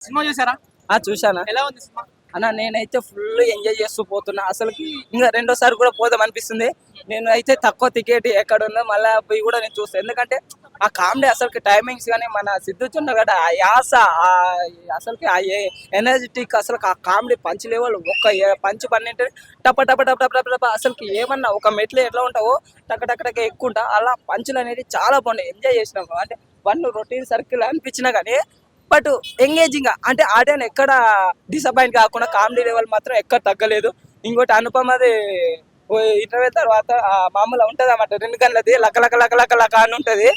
Cinema చూసారా? ఆ చూశానా? ఎలా ఉంది సినిమా? అన్న నేనైతే ఫుల్ ఎంజాయ్ చేస్తూ పోతున్నా. అసలుకి ఇంకా రెండోసారి కూడా పోదాం అనిపిస్తుంది నేను అయితే తక్కువ టికెట్ ఎక్కడ ఉందో మళ్ళీ పోయి కూడా నేను చూస్తాను ఎందుకంటే ఆ కామెడీ అసలుకి టైమింగ్స్ కానీ మన సిద్ధు చున్నగడ ఆ యాస ఆ అసలుకి ఆ ఎనర్జెటిక్ అసలు ఆ కామెడీ పంచ్ లెవెల్ ఒక్క పంచ్ పన్నెండు టప టప టప టప టప అసలుకి ఏమన్నా ఒక మెట్లు ఎట్లా ఉంటావో టక టక టక ఎక్కుంటా. అలా పంచులు అనేది చాలా బాగున్నాయి. ఎంజాయ్ చేసినాము అంటే వన్ రొటీన్ సర్కిల్ అనిపించినా కానీ బట్ ఎంగేజింగ్ అంటే ఆడియన్ ఎక్కడ డిసప్పాయింట్ కాకుండా కామెడీ లెవెల్ మాత్రం ఎక్కడ తగ్గలేదు. ఇంకోటి అనుపమది ఇంటర్వ్యూ తర్వాత ఆ మామూలు ఉంటది అన్నమాట రెండు గంటలది లక లక లక లక లక అని ఉంటుంది.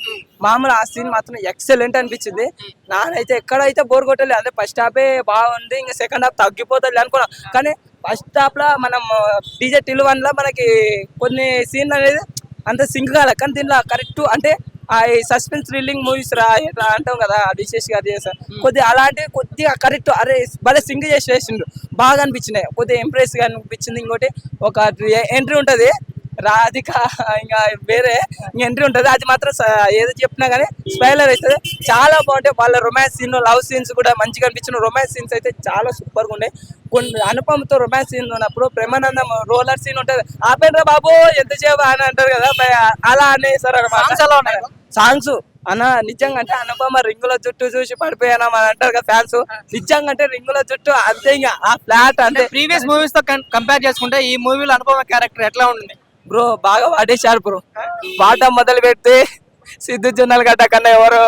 మామూలు ఆ సీన్ మాత్రం ఎక్సలెంట్ అనిపించింది. నానైతే ఎక్కడైతే బోర్ కొట్టలేదు అంటే ఫస్ట్ హాఫే బాగుంది ఇంకా సెకండ్ హాఫ్ తగ్గిపోతుంది అనుకున్నా. కానీ ఫస్ట్ హాఫ్లో మనం డీజే టిల్ వన్లో మనకి కొన్ని సీన్ అనేది అంత సింక్ కాలే. కానీ దీనిలో కరెక్ట్ అంటే ఆ సస్పెన్స్ థ్రిల్లింగ్ మూవీస్ రా ఇట్లా అంటాం కదా విశేష్ గారు చేశారు కొద్దిగా అలాంటి కొద్దిగా కరెక్ట్ అరే భలే సింగ్ చేసి వేసిండు. బాగా అనిపించినాయి. కొద్దిగా ఇంప్రెస్గా అనిపించింది. ఇంకోటి ఒక ఎంట్రీ ఉంటది. రాధిక ఇంకా వేరే ఎంట్రీ ఉంటది. అది మాత్రం ఏదో చెప్పినా కానీ స్పైలర్ అవుతుంది చాలా బాగుంటాయి. వాళ్ళ రొమాన్స్ సీన్ లవ్ సీన్స్ కూడా మంచిగా అనిపించిన రొమాన్స్ సీన్స్ అయితే చాలా సూపర్గా ఉన్నాయి. కొన్ని అనుపమతో రొమాన్స్ సీన్ ఉన్నప్పుడు ప్రేమానందం రోలర్ సీన్ ఉంటది. ఆపేంద్రా బాబు ఎంతసేపు అని అంటారు కదా. అలా అనేసారు ఉన్నాయి? సాంగ్స్ అన్న నిజంగా అంటే అనుపమ రింగుల జుట్టు చూసి పడిపోయానా? అని అంటారు కదా ఫ్యాన్స్ నిజంగా అంటే రింగుల జుట్టు అంతే ఇంకా ఆ ఫ్లాట్ అంతే. ప్రీవియస్ మూవీస్తో కంపేర్ చేసుకుంటే ఈ మూవీలో అనుపమ క్యారెక్టర్ ఎట్లా ఉంటుంది బ్రో బాగా వాడేశారు బ్రో. పాట మొదలు పెడితే సిద్ధు జొన్నలు గడ్డ కన్నా ఎవరు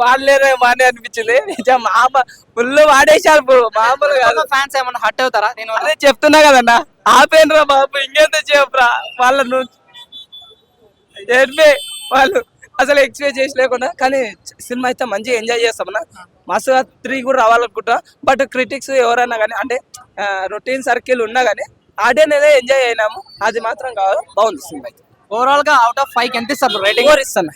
వాడలేరే మానే అనిపించింది. నిజం మామ ఫుల్ వాడేశారు బ్రో మామూలు కాదు. ఫ్యాన్స్ ఏమన్నా హట్ అవుతారా? నేను అదే చెప్తున్నా కదన్నా ఆపేనరా బాబు ఇంకెంత చెప్పరా వాళ్ళ నువ్వు వాళ్ళు అసలు ఎక్స్పెక్ట్ చేసి లేకుండా కానీ సినిమా అయితే మంచిగా ఎంజాయ్ చేస్తామన్నా. మస్తు త్రీ కూడా రావాలనుకుంటా బట్ క్రిటిక్స్ ఎవరైనా కానీ అంటే రొటీన్ సర్కిల్ ఉన్నా కానీ ఆడియన్ ఏదో ఎంజాయ్ అయినాము. అది మాత్రం కాదు. బాగుంది సినిమా ఓవరాల్గా అవుట్ ఆఫ్ ఫైవ్ ఎంత ఇస్తారు రేటింగ్ ఫోర్ ఇస్తాను